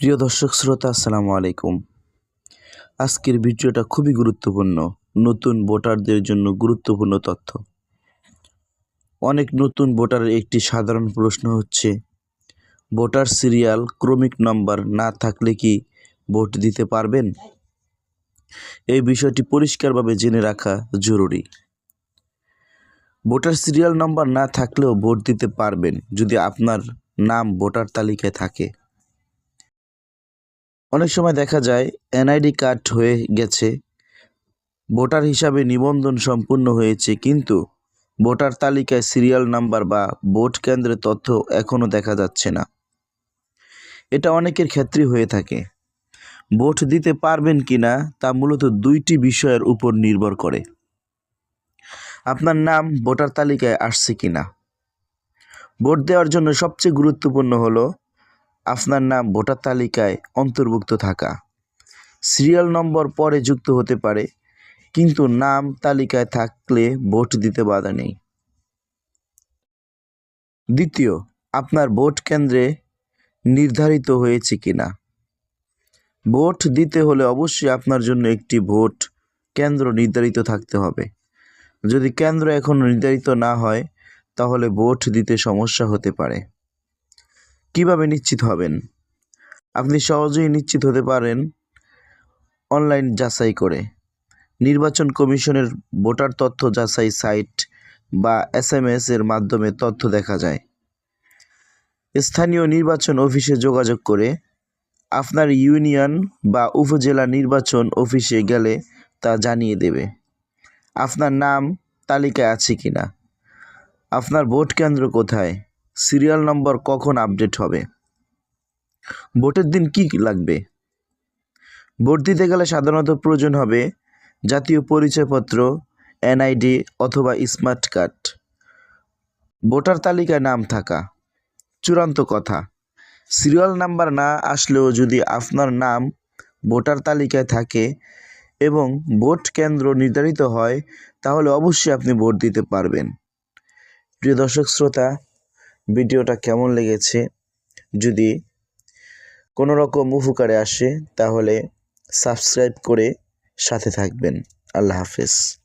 প্রিয় দর্শক শ্রোতা, আসসালামু আলাইকুম। আজকের ভিডিওটা খুবই গুরুত্বপূর্ণ, নতুন ভোটারদের জন্য গুরুত্বপূর্ণ তথ্য। অনেক নতুন ভোটারের একটি সাধারণ প্রশ্ন হচ্ছে, ভোটার সিরিয়াল ক্রমিক নম্বর না থাকলে কি ভোট দিতে পারবেন? এই বিষয়টি পরিষ্কারভাবে জেনে রাখা জরুরি। ভোটার সিরিয়াল নম্বর না থাকলেও ভোট দিতে পারবেন যদি আপনার নাম ভোটার তালিকায় থাকে। অনেক সময় দেখা যায় এনআইডি কার্ড হয়ে গেছে, ভোটার হিসাবে নিবন্ধন সম্পূর্ণ হয়েছে, কিন্তু ভোটার তালিকায় সিরিয়াল নাম্বার বা ভোট কেন্দ্রের তথ্য এখনও দেখা যাচ্ছে না। এটা অনেকের ক্ষেত্রে হয়ে থাকে। ভোট দিতে পারবেন কি না তা মূলত দুইটি বিষয়ের উপর নির্ভর করে। আপনার নাম, ভোটার তালিকায় আসছে কি না ভোট দেওয়ার জন্য সবচেয়ে গুরুত্বপূর্ণ হলো আপনার নাম ভোটার তালিকায় অন্তর্ভুক্ত থাকা। সিরিয়াল নম্বর পরে যুক্ত হতে পারে, কিন্তু নাম তালিকায় থাকলে ভোট দিতে বাধা নেই। দ্বিতীয়, আপনার ভোট কেন্দ্রে নির্ধারিত হয়েছে কিনা? ভোট দিতে হলে অবশ্যই আপনার জন্য একটি ভোট কেন্দ্র নির্ধারিত থাকতে হবে। যদি কেন্দ্র এখনও নির্ধারিত না হয়, তাহলে ভোট দিতে সমস্যা হতে পারে। কীভাবে নিশ্চিত হবেন? আপনি সহজেই নিশ্চিত হতে পারেন অনলাইন যাচাই করে। নির্বাচন কমিশনের ভোটার তথ্য যাচাই সাইট বা এসএমএস এর মাধ্যমে তথ্য দেখা যায়। স্থানীয় নির্বাচন অফিসে যোগাযোগ করে আপনার ইউনিয়ন বা উপজেলা নির্বাচন অফিসে গেলে তা জানিয়ে দেবে। আপনার নাম, তালিকায় আছে কি না আপনার ভোট কেন্দ্র কোথায়? সিরিয়াল নম্বর কখন আপডেট হবে? ভোটের দিন কি লাগবে? ভোট দিতে গেলে সাধারণত প্রয়োজন হবে জাতীয় পরিচয়পত্র, এনআইডি অথবা স্মার্ট কার্ড। ভোটার তালিকায় নাম থাকা, চূড়ান্ত কথা। সিরিয়াল নাম্বার না আসলেও যদি আপনার নাম ভোটার তালিকায় থাকে এবং ভোট কেন্দ্র নির্ধারিত হয়, তাহলে অবশ্যই আপনি ভোট দিতে পারবেন। প্রিয় দর্শক, শ্রোতা ভিডিওটা কেমন লেগেছে? যদি কোনো রকম উপকারে আসে, তাহলে সাবস্ক্রাইব করে সাথে থাকবেন। আল্লাহ হাফেজ।